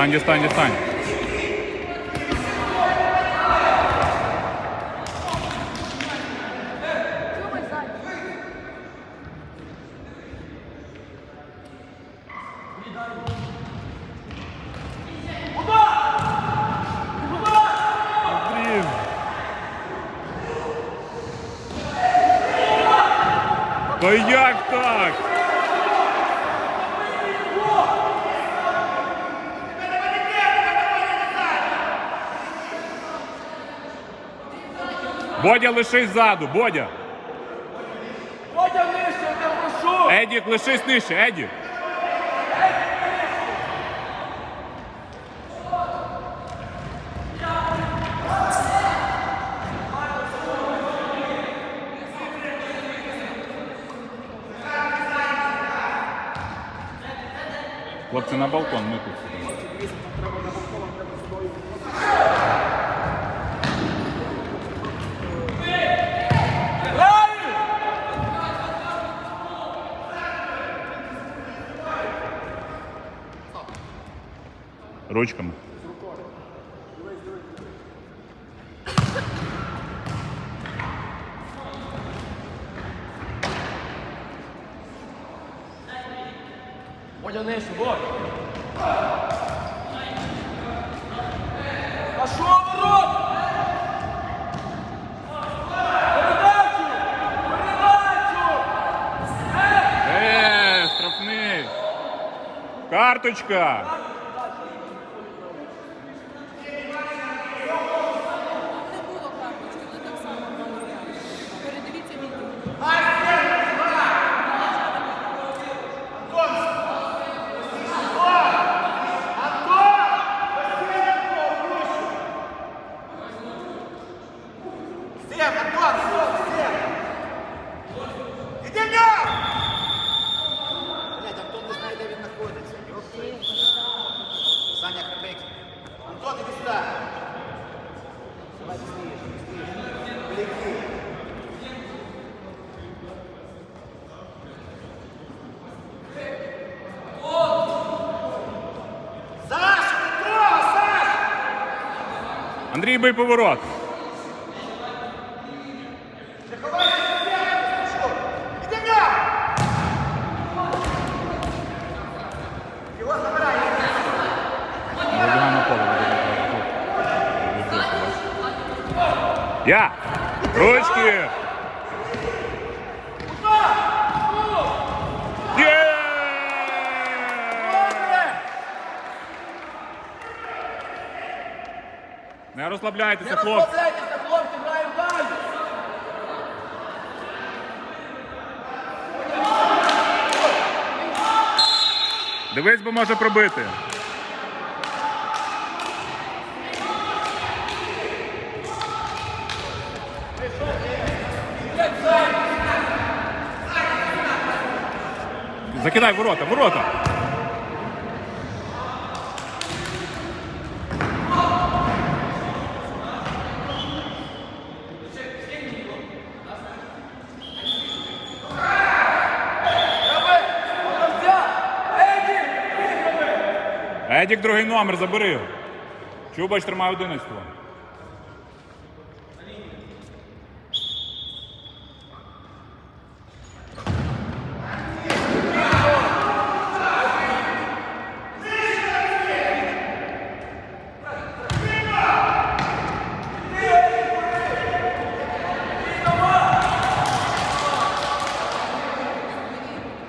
Дістань, дістань, дістань. Чубай ззаді. Блін. Та як так? Бодя лишись ззаду, Бодя. Водя нижче, я прошу! Едік, лишись нижче, Едік. Хлопці на балкон, ми тут сидимо. Ручками. Водя нижче, Водя! А що ворот? Передачу! Передачу! Е, штрафний. Карточка. Андрій бий поворот. Іди м'яч! Його забирай. Вибігай на поле. Я! Ручки! Не розслабляйтеся, хлопці. хлопці, граємо далі! Дивись, бо може пробити. Закидай ворота, ворота. Гравця! Еді! Едік, другий номер, забери. Чубач тримає 11.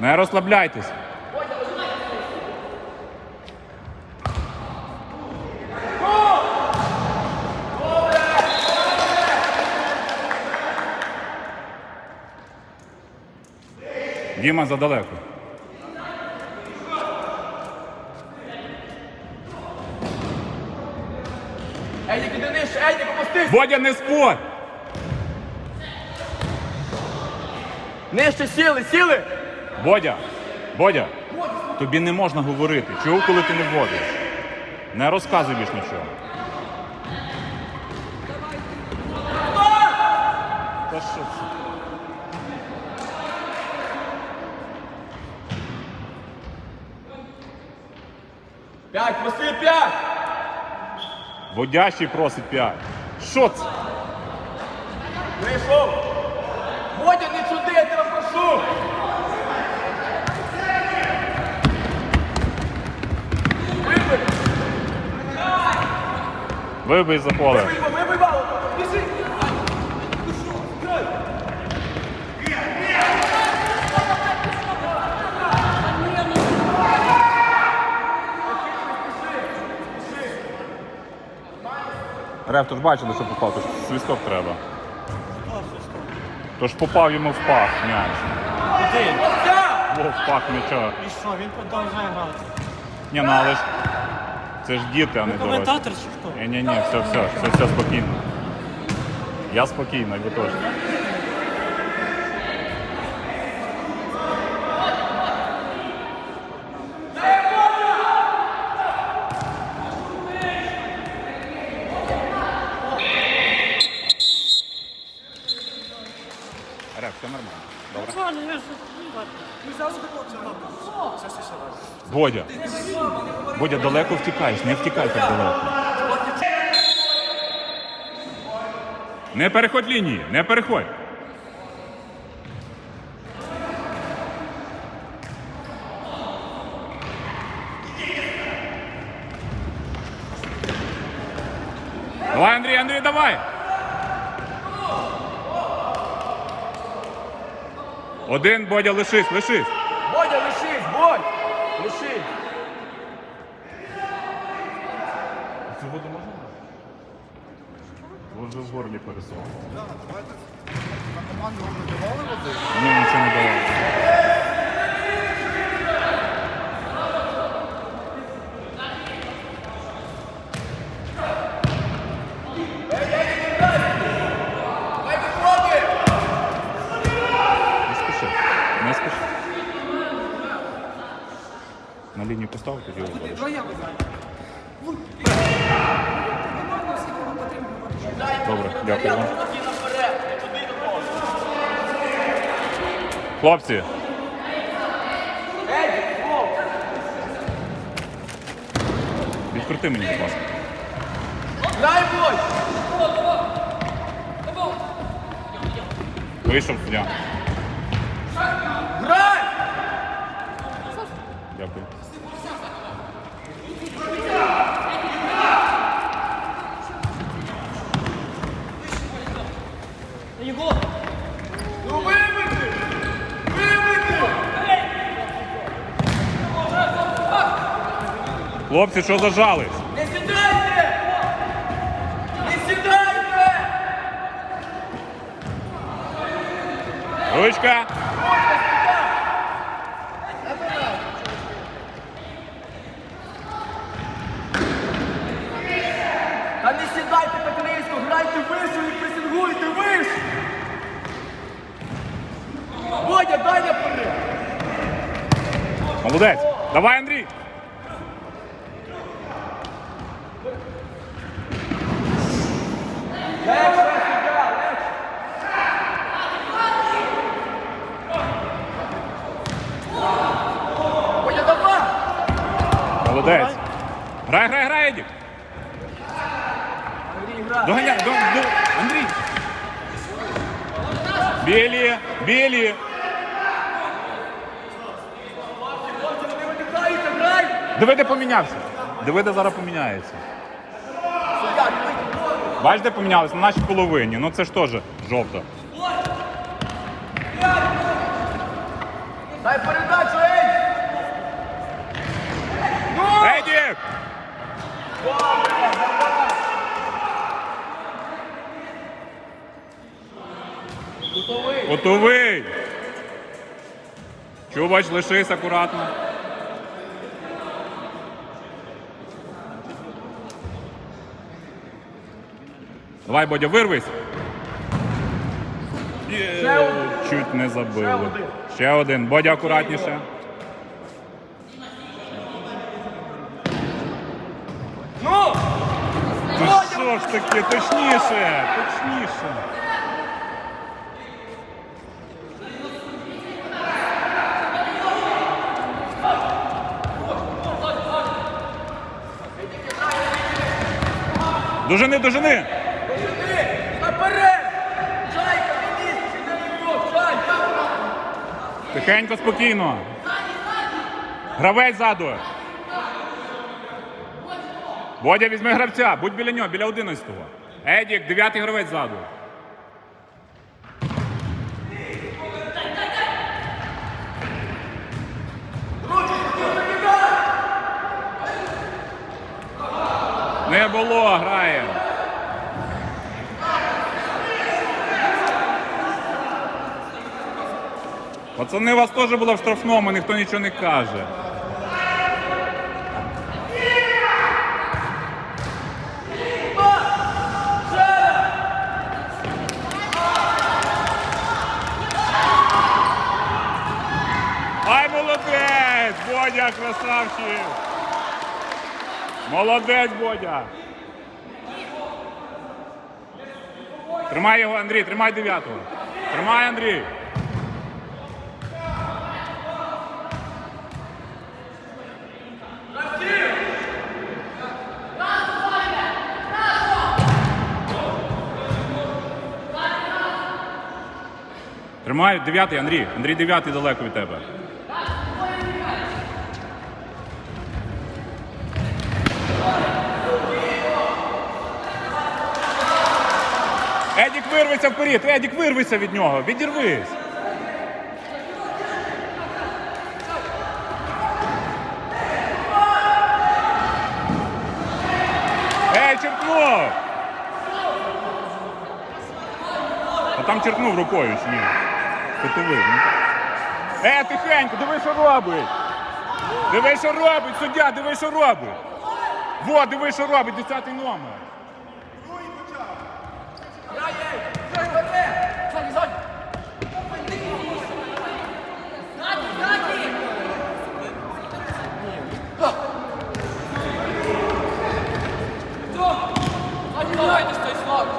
Не розслабляйтесь. Діма задалеко. Едік, іди нижче, Едік, опустись! Бодя не спот! Нижче сіли, сіли! Бодя! Бодя! Тобі не можна говорити. Чув, коли ти не вводиш? Не розказуй більш нічого. Та що це? П'ять, проси п'ять! Водящий просить п'ять. Що це? Вийшов! Водя, не чути, я тебе прошу! Вибий! Вибий за поле. Вибий, вибий балу! Реф, то ж бачили, що попав, то ж свісток треба. Тож попав йому в пах м'яч. Во, в пах м'яча. І що, він продовжує грати? Ні, ну але ж це ж діти, а не дорослі. Коментатор чи хто? Ні, ні, ні, все, все, все, все спокійно. Я спокійно, ви теж. Реф, все нормально. Добре. Нормально, я ж Бодя. Бодя, далеко втікаєш, не втікай так далеко. Не переходь лінії, не переходь. Давай, Андрій, Андрій, давай. Один, Бодя, лишись, лишись. Водя, лишись, Бодь! Лишись! Цю воду можна? Вже в горлі пересох. На команду вам не давали води? Ні, нічого не давав. Дай виходи! Не спіши. Не спіши. На лінію постав, тоді виходиш. Добре, дякую вам. Хлопці, відкрути мені, будь ласка. Дай! Вийшов суддя. Його! Ну вибити! Вибити! Хлопці, що зажались? Не сідайте! Не сідайте! Ручка! Та не сідайте так низько, грайте вище і пресингуйте вище! Водя, дай наперед! Молодець! Давай, Андрій! Легше, суддя, легше! Водя, давай! Молодець! Грай, грай, грай, Едік! Андрій, грай! Доганяй, до, до, Андрій! Білі, білі! Хлопці, вони витикаються, грай! Диви, де помінявся. Диви, де зараз поміняється. Суддя, вийди! Бач, де помінялися? На нашій половині. Ну це ж теж жовто. Дай передачу, Еді! Едік! Готовий! Готовий! Чувач, лишись акуратно. Давай, Бодя, вирвись. Є, Ще один. Чуть не забили. Ще один. Ще один. Бодя, акуратніше. Ну! Ну що ж таке, точніше, точніше. Дожини! Дожини! Тихенько, спокійно. Гравець ззаду. Бодя, візьми гравця, будь біля нього, біля 11-го. Едік, дев'ятий гравець ззаду. Не було, грає. Пацани, у вас теж було в штрафному, ніхто нічого не каже. Ай, молодець! Бодя, красавчик! Молодець, Бодя! Тримай його, Андрій, тримай дев'ятого. Тримай, Андрій. Тримай, дев'ятий, Андрій. Андрій дев'ятий далеко від тебе. Едік вирвися вперед, Едік вирвися від нього, відірвись. Ей, черкнув! А там черкнув рукою чи ні? Котовий. ну. Е, тихенько, диви, що робить! Диви, що робить, суддя, диви, що робить! Во, диви, що робить, десятий номер. Ззаді, ззаді!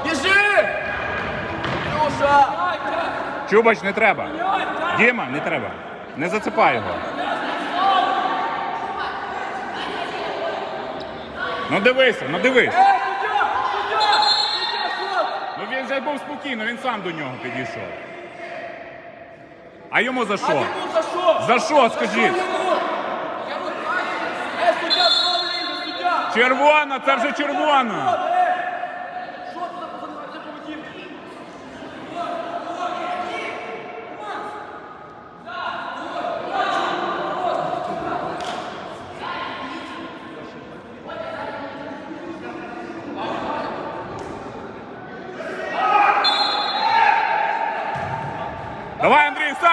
Біжи! Люша! Чубач, не треба. Діма, не треба. Не зацепай його. Ну дивися, ну дивись. Хлоп! Ну він же був спокійно, він сам до нього підійшов. А йому за що? за що? Скажіть? суддя! Червона, це вже червона.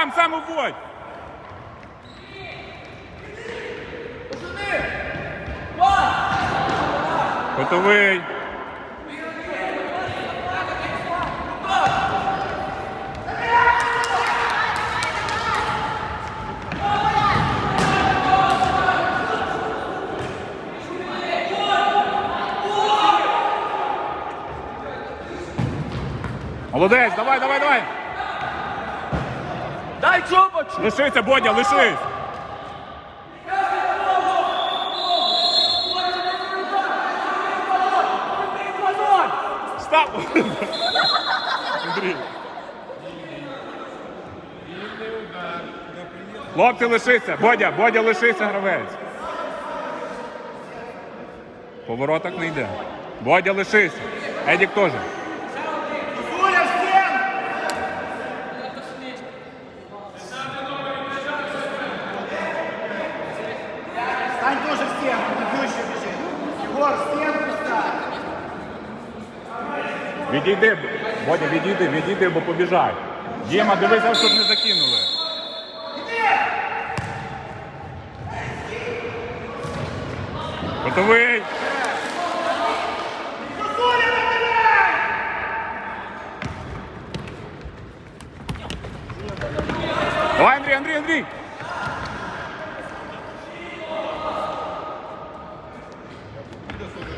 Сам, сам уводь. Готовий. Молодець, давай, давай, давай. Чопочу! Лишися, Бодя, лишись. Став! Андрій. Хлопці, лишися. Бодя, Бодя, лишися, гравець. Повороток не йде. Бодя, лишися. Едік теж. Відійди, Бодя, відійди, відійди, бо побіжай. Діма, дивися, щоб не закинули. Готовий. Давай, Андрій, Андрій, Андрій.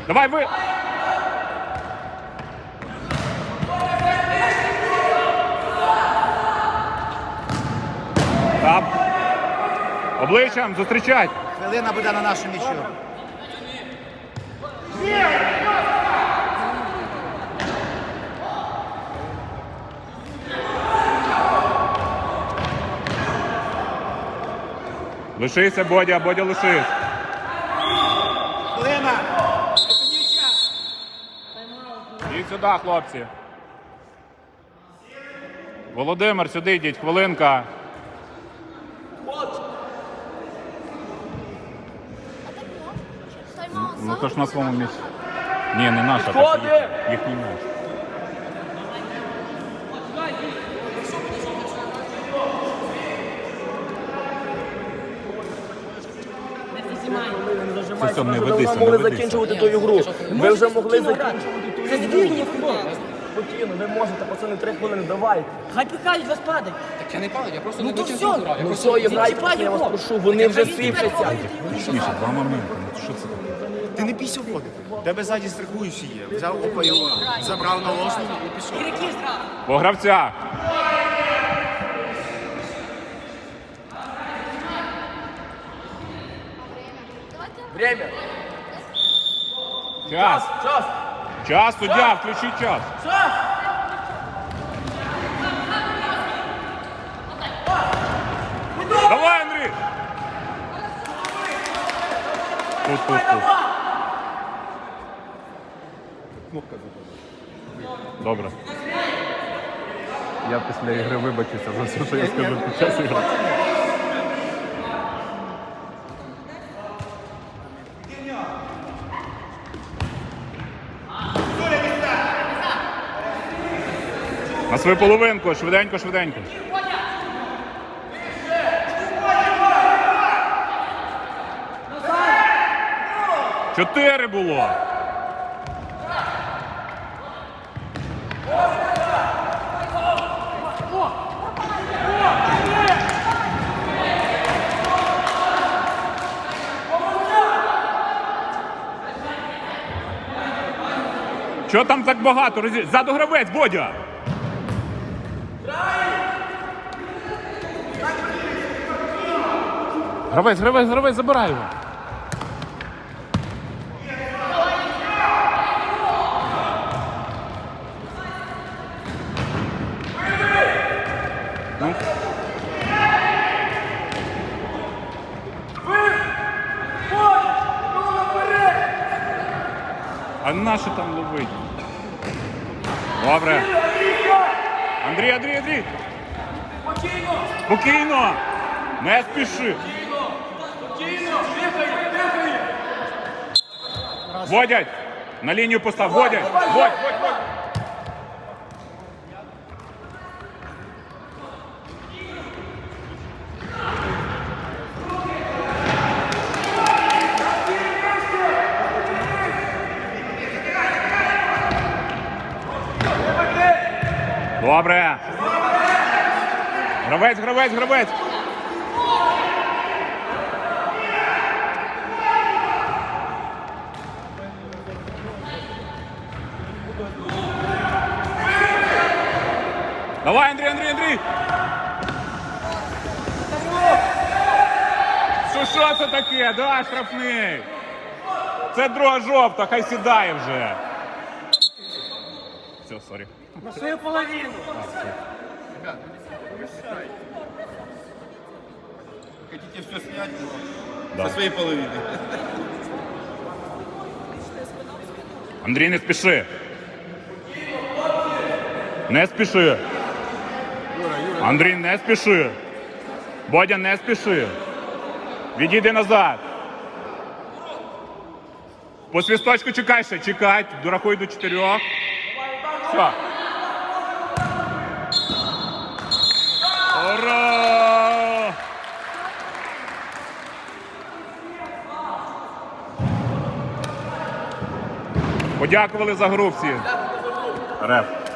Давай, ви. Штаб. Обличчям зустрічать. Хвилина буде на нашому мічу. Лишися, Бодя, Бодя лишись. Хвилина. Йдіть сюди, хлопці. Володимир, сюди йдіть, хвилинка. Ну то ж на своєму місці. Ні, не наша, так їх- їхній м'яч. Це все, не ведися, могли ведися. закінчувати ту ігру. Ви вже могли закінчувати ту Це ігру. футбол. Спокійно, ви можете, пацани, три хвилини, давайте. Хай пихають, вас падать. Так я не падаю, я просто Ну не то все. граю. Я Ну просто все, грайте, чіпай я вас його. прошу, вони вже сипляться. Міша, два моменти. Ну що це? Ти не бійся води. Тебе ззаді страхуючі є. Взяв опа його, забрав наложну і пішов. По гравцях. Время. Час. Час. Час, суддя, включіть час. Час. Давай, Андрій! Тут, тут, тут. Добре. Я після ігри вибачуся за все, що я скажу під час ігри. На свою половинку, швиденько, швиденько. Чотири було. Чого там так багато? Ззаду гравець, Бодя! Гравець, гравець, гравець, забирай його. А наші там ловить? Добре. Андрій, Андрій, Андрій. Спокійно. Спокійно. Не спіши. Спокійно. Дихай, дихай. Водять. На лінію постав. Водять. Водь, водь. Добре. Гравець, гравець, гравець. Давай, Андрій, Андрій, Андрій. Що, що це таке? Да, штрафний. Це друга жовта, хай сідає вже. Все, сорі. На свою половину. Хотите все снять? Да. Со своей половины. Андрій, не спіши. Не спіши. Андрій, не спіши. Бодя, не спіши. Відійди назад. По свісточку чекай ще, чекай. Дорахуй до чотирьох. Все. Ура! Подякували за гру всі. Реф.